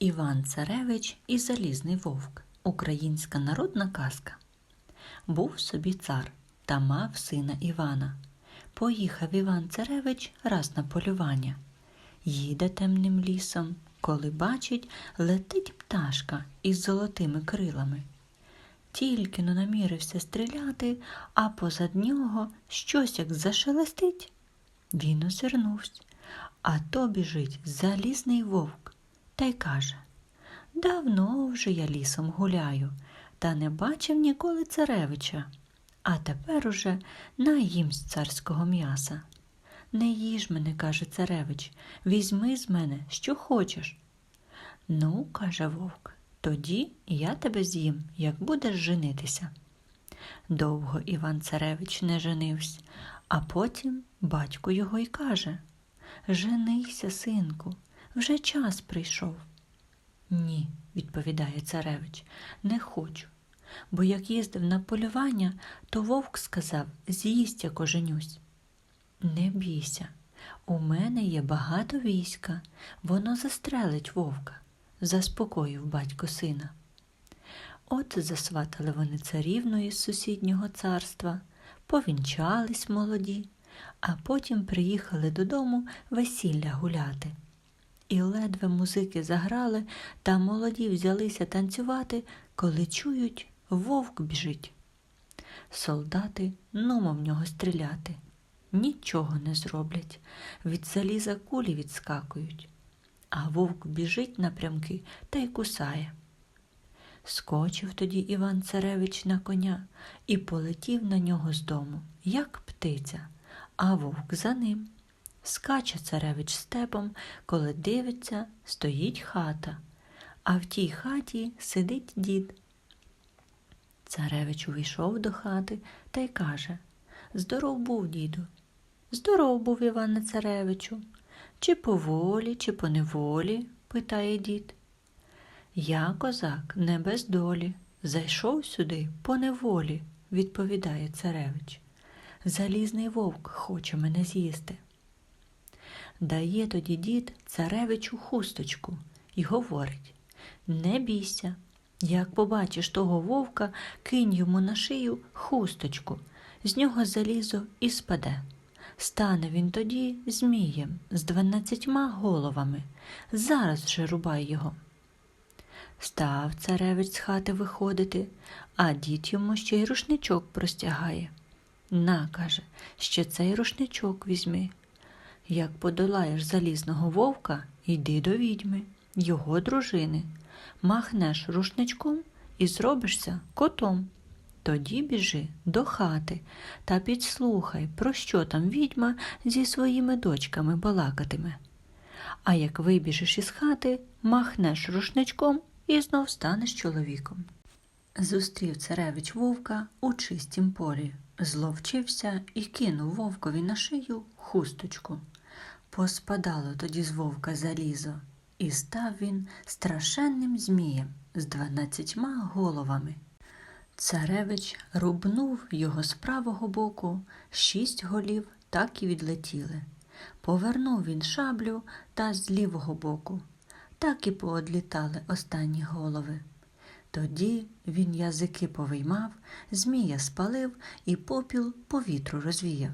Іван Царевич і Залізний вовк. Українська народна казка. Був собі цар та мав сина Івана. Поїхав Іван Царевич раз на полювання. Їде темним лісом, коли бачить, летить пташка із золотими крилами. Тільки но намірився стріляти, а позад нього щось як зашелестить. Він озирнувся, а то біжить залізний вовк та й каже Давно вже я лісом гуляю, та не бачив ніколи царевича, а тепер уже наїм з царського м'яса. Не їж мене, каже царевич, візьми з мене, що хочеш. Ну, каже вовк, тоді я тебе з'їм, як будеш женитися. Довго Іван Царевич не женився, а потім батько його й каже Женися, синку, вже час прийшов. Ні, відповідає царевич, не хочу. Бо як їздив на полювання, то вовк сказав з'їсть, як оженюсь. Не бійся, у мене є багато війська, воно застрелить вовка, заспокоїв батько сина. От засватали вони царівну із сусіднього царства, повінчались молоді, а потім приїхали додому весілля гуляти. І ледве музики заграли, та молоді взялися танцювати, коли чують, вовк біжить. Солдати нумо в нього стріляти. Нічого не зроблять, від заліза кулі відскакують, а вовк біжить напрямки та й кусає. Скочив тоді Іван Царевич на коня і полетів на нього з дому, як птиця, а вовк за ним. Скаче царевич степом, коли дивиться, стоїть хата, а в тій хаті сидить дід. Царевич увійшов до хати та й каже Здоров був, діду. Здоров був Іване Царевичу. Чи по волі, чи по неволі? питає дід. Я, козак, не без долі. Зайшов сюди по неволі, відповідає царевич. Залізний вовк хоче мене з'їсти. Дає тоді дід царевичу хусточку і говорить Не бійся, як побачиш того вовка, кинь йому на шию хусточку, з нього залізо і спаде. Стане він тоді змієм з дванадцятьма головами. Зараз же рубай його. Став царевич з хати виходити, а дід йому ще й рушничок простягає. На, каже, ще цей рушничок візьми. Як подолаєш залізного вовка, йди до відьми, його дружини, махнеш рушничком і зробишся котом. Тоді біжи до хати та підслухай, про що там відьма зі своїми дочками балакатиме. А як вибіжиш із хати, махнеш рушничком і знов станеш чоловіком. Зустрів царевич вовка у чистім полі, зловчився і кинув вовкові на шию хусточку. Поспадало тоді з вовка залізо, і став він страшенним змієм з дванадцятьма головами. Царевич рубнув його з правого боку, шість голів так і відлетіли. Повернув він шаблю та з лівого боку, так і поодлітали останні голови. Тоді він язики повиймав, змія спалив і попіл по вітру розвіяв.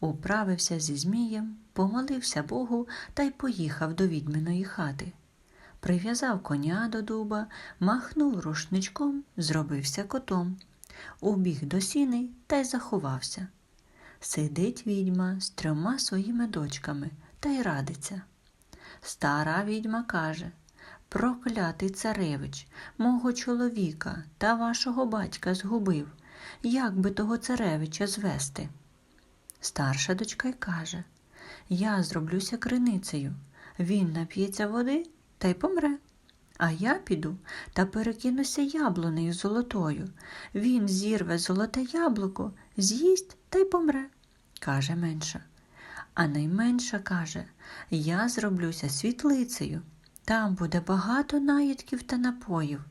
Управився зі Змієм, помолився Богу та й поїхав до відьминої хати. Прив'язав коня до дуба, махнув рушничком, зробився котом, убіг до сіни та й заховався. Сидить відьма з трьома своїми дочками та й радиться. Стара відьма каже Проклятий царевич, мого чоловіка та вашого батька згубив. Як би того царевича звести? Старша дочка й каже Я зроблюся криницею. Він нап'ється води та й помре. А я піду та перекинуся яблунею золотою. Він зірве золоте яблуко, з'їсть та й помре, каже менша. А найменша каже Я зроблюся світлицею. Там буде багато наїдків та напоїв.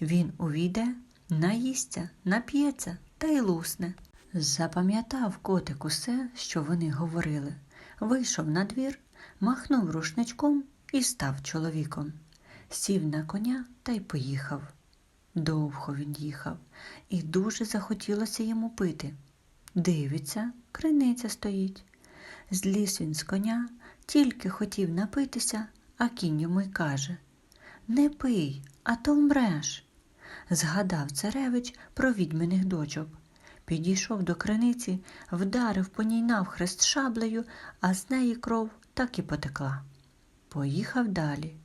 Він увійде, наїсться, нап'ється та й лусне. Запам'ятав котик усе, що вони говорили, вийшов на двір, махнув рушничком і став чоловіком. сів на коня та й поїхав. Довго він їхав, і дуже захотілося йому пити. Дивиться, криниця стоїть. Зліз він з коня, тільки хотів напитися, а кінь йому й каже Не пий, а то вмреш. Згадав царевич про відьминих дочок. Підійшов до криниці, вдарив по ній навхрест шаблею, а з неї кров так і потекла. Поїхав далі.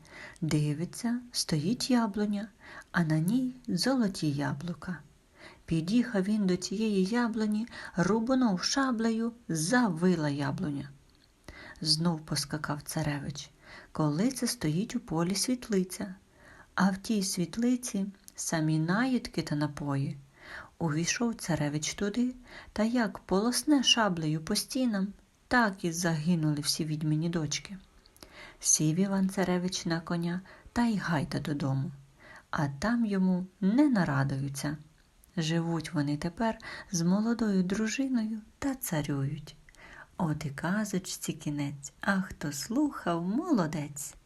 Дивиться, стоїть яблуня, а на ній золоті яблука. Під'їхав він до цієї яблуні, рубанув шаблею, завила яблуня. Знов поскакав царевич. Коли це стоїть у полі світлиця, а в тій світлиці самі наїдки та напої. Увійшов царевич туди, та як полосне шаблею по стінам, так і загинули всі відьмині дочки. Сів Іван царевич на коня та й гайда додому, а там йому не нарадуються. Живуть вони тепер з молодою дружиною та царюють. От і казочці кінець, а хто слухав, молодець.